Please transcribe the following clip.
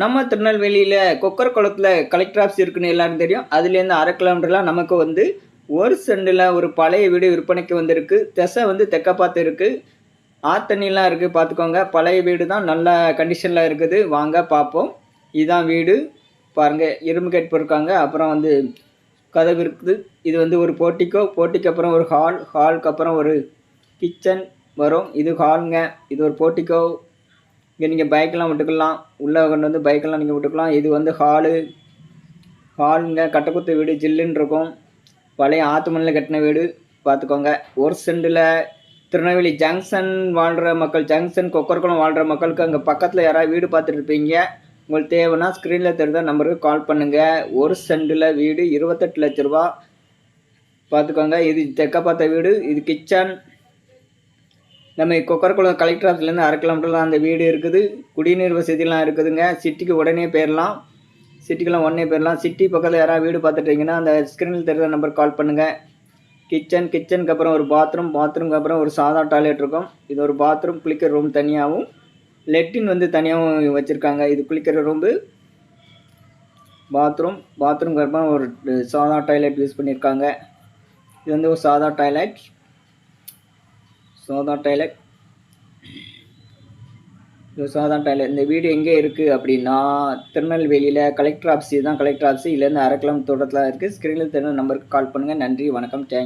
நம்ம திருநெல்வேலியில் கொக்கர் குளத்தில் கலெக்டர் ஆஃபீஸ் இருக்குன்னு எல்லாரும் தெரியும். அதுலேருந்து அரை கிலோமீட்டர்லாம் நமக்கு வந்து ஒரு செண்டில் ஒரு பழைய வீடு விற்பனைக்கு வந்திருக்கு. திசை வந்து தெக்க பார்த்து இருக்குது ஆத்தண்ணிலாம் இருக்குது பார்த்துக்கோங்க. பழைய வீடு தான் நல்ல கண்டிஷனில் இருக்குது. வாங்க பார்ப்போம். இதுதான் வீடு. பாருங்கள் இரும்பு கேட் போயிருக்காங்க அப்புறம் வந்து கதவு இருக்குது. இது வந்து ஒரு போட்டிக்கோ போட்டிக்கு அப்புறம் ஒரு ஹால் ஹாலுக்கு அப்புறம் ஒரு கிச்சன் வரும். இது ஹாலுங்க இது ஒரு போட்டிக்கோ. இங்கே நீங்கள் பைக்கெல்லாம் விட்டுக்கலாம். உள்ளே கொண்டு வந்து பைக்கெல்லாம் நீங்கள் விட்டுக்கலாம். இது வந்து ஹாலு. ஹாலுங்க கட்டக்குத்து வீடு ஜில்லுன்னு இருக்கும். பழைய ஆத்து மண்ணில் கட்டின வீடு. பார்த்துக்கோங்க ஒரு சென்டில் திருநெல்வேலி ஜங்ஷன் வாழ்கிற மக்கள் ஜங்ஷன் கொக்கர்குளம் வாழ்கிற மக்களுக்கு அங்கே பக்கத்தில் யாராவது வீடு பார்த்துட்டு இருப்பீங்க. உங்களுக்கு தேவைன்னா ஸ்க்ரீனில் தெரிஞ்ச நம்பருக்கு கால் பண்ணுங்கள் ஒரு சென்டில் வீடு இருபத்தெட்டு லட்ச ரூபா. பார்த்துக்கோங்க இது தெக்க பார்த்த வீடு. இது கிச்சன். நம்ம கொக்கரக்குளம் கலெக்டர் ஆஃபீஸ்லேருந்து அரை கிலோமீட்டர் அந்த வீடு இருக்குது. குடிநீர் வசதிலாம் இருக்குதுங்க. சிட்டிக்கு உடனே போயிடலாம் சிட்டிக்கெலாம் உடனே போயிடலாம் சிட்டி பக்கத்தில் யாராவது வீடு பார்த்துட்டீங்கன்னா அந்த ஸ்க்ரீனில் தெரிகிற நம்பருக்கு கால் பண்ணுங்கள் கிச்சன் கிச்சனுக்கு அப்புறம் ஒரு பாத்ரூம் பாத்ரூம்க்கு அப்புறம் ஒரு சாதா டாய்லெட் இருக்கும். இது ஒரு பாத்ரூம் குளிக்கிற ரூம் தனியாகவும் லெட்டின் வந்து தனியாகவும் வச்சுருக்காங்க. இது குளிக்கிற ரூம்பு பாத்ரூம் பாத்ரூம்க்கு அப்புறம் ஒரு சாதா டாய்லெட் யூஸ் பண்ணியிருக்காங்க இது வந்து ஒரு சாதா டாய்லெட் சோதான் டாய்லெட். இது சோதான் டாய்லெட். இந்த வீடு எங்கே இருக்குது அப்படின்னா திருநெல்வேலியில் கலெக்டர் ஆஃபீஸ் தான் கலெக்டர் ஆஃபீஸ். இதுலேருந்து அரை கிலோமீட்டர் தூரத்தில் இருக்குது ஸ்க்ரீனில் தெரிஞ்ச நம்பருக்கு கால் பண்ணுங்கள் நன்றி வணக்கம் தேங்க்